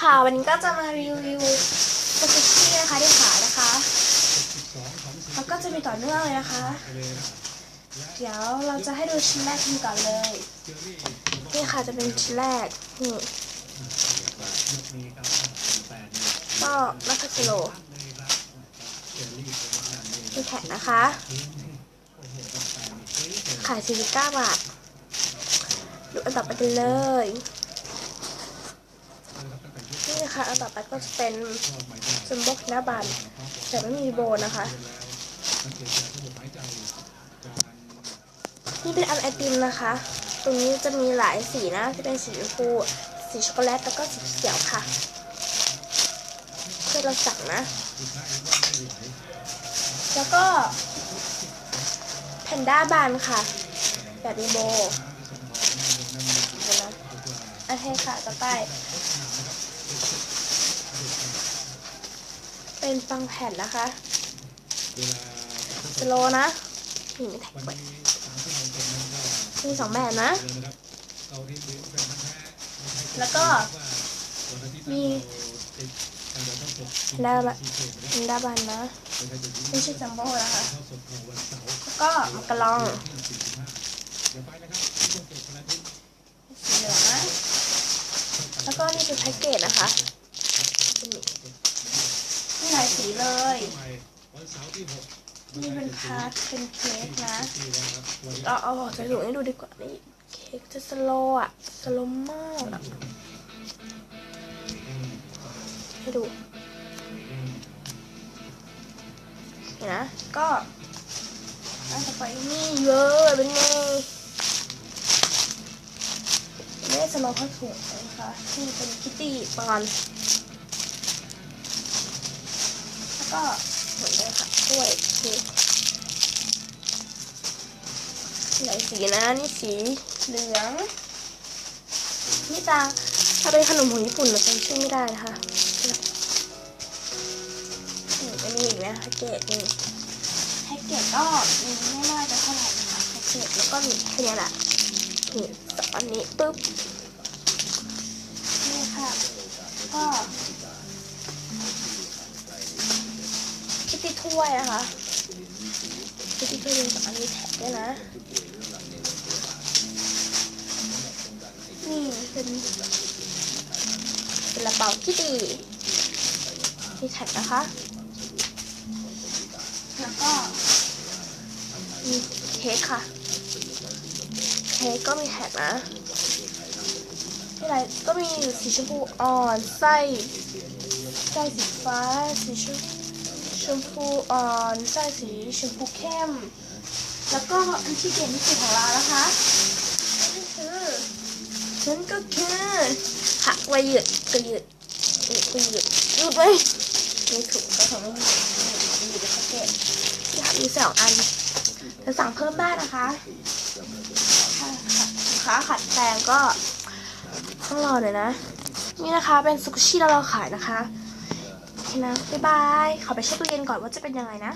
ค่ะวันนี้ก็จะมารีวิวสกุชชี่นะคะที่ขายนะคะแล้วก็จะมีต่อเนื่องเลยนะคะ เดี๋ยวเราจะให้ดูชิ้นแรกกันก่อนเลยนี่ค่ะจะเป็นชิ้นแรกนี่ก็นักกิโลมีแท็กนะคะ ขาย49บาทดูอันต่อไปกันเลย นะคะอันต่อไปก็จะเป็นสมบกหน้าบานแต่ไม่มีโบนะคะ นี่เป็นอันไอติมนะคะ ตรงนี้จะมีหลายสีนะจะเป็นสีชมพูสีช็อกโกแลตแล้วก็สีเขียวค่ะเพื่อเราสั่งนะ แล้วก็แพนด้าบานค่ะ แบบมีโบเดี๋ยวนะโอเคค่ะต่อไป เป็นฟังแผ่นนะคะสโลนะนี่มีแท็กไว้มีสองแบบนะ แล้วก็มีดาบะมีดาบันนะไม่ใช่จัมโบ้นะคะแล้วก็มากระลองสีเหลืองนะแล้วก็นี่คือแพ็กเกจนะคะนี่มีห ลายสีเลย นี่เป็นพาร์ทเป็นเค้กนะเราเอาออกจากถุงให้ดูดีกว่านี่เค้กจะสโลว์อะสโลมากอะให้ดูเห็นนะก็อันต่อไปนี่เยอะเป็นไงไม่ได้สโลว์เข้าถุงนะคะนี่เป็นคิตตี้ปอนแล้ว ก็เหมือนเดิมค่ะถ้วยค้กหลายสีนะนี่สีเหลืองนี่จะถ้าเป็นขนมของญี่ปุ่นเราจำชื่อไม่ได้นะคะนี่จะมีอีกนะแพ็กเกจนี่แพ็กเกจก็มีไม่น่าจะเท่าไหร่นะคะแพ็กเกจแล้วก็มีแค่นี้แหละนี่สอนนี้ปุ๊บ ถ้วยนะคะคิดที่ถ้วยสองอันมีแท็กด้วยนะ นี่เป็นเป็นกระเป๋าที่ดีมีแท็กนะคะ แล้วก็มีเค้กค่ะ เค้กก็มีแท็กนะที่ไรก็มีสีชมพูอ่อนไส้ไส้สีฟ้าสีชม ชมพูอ่อนไส้สีชมพูเข้ม แล้วก็อันที่เด่นที่สุดของเรานะคะนั่นคือฉันก็คือหักไว้หยุดก็หยุดหยุดก็หยุดหยุดไว้มีถุงก็ทำให้หยุดหยุดในแพ็กเกจที่หักมีสองอันจะสั่งเพิ่มได้นะคะถ้าขาขัดแปลงก็ต้องรอหน่อยนะ นี่นะคะเป็นซุกชิที่เราขายนะคะ นะบ๊ายบาย ขอไปเช็คตู้เย็นก่อนว่าจะเป็นยังไงนะ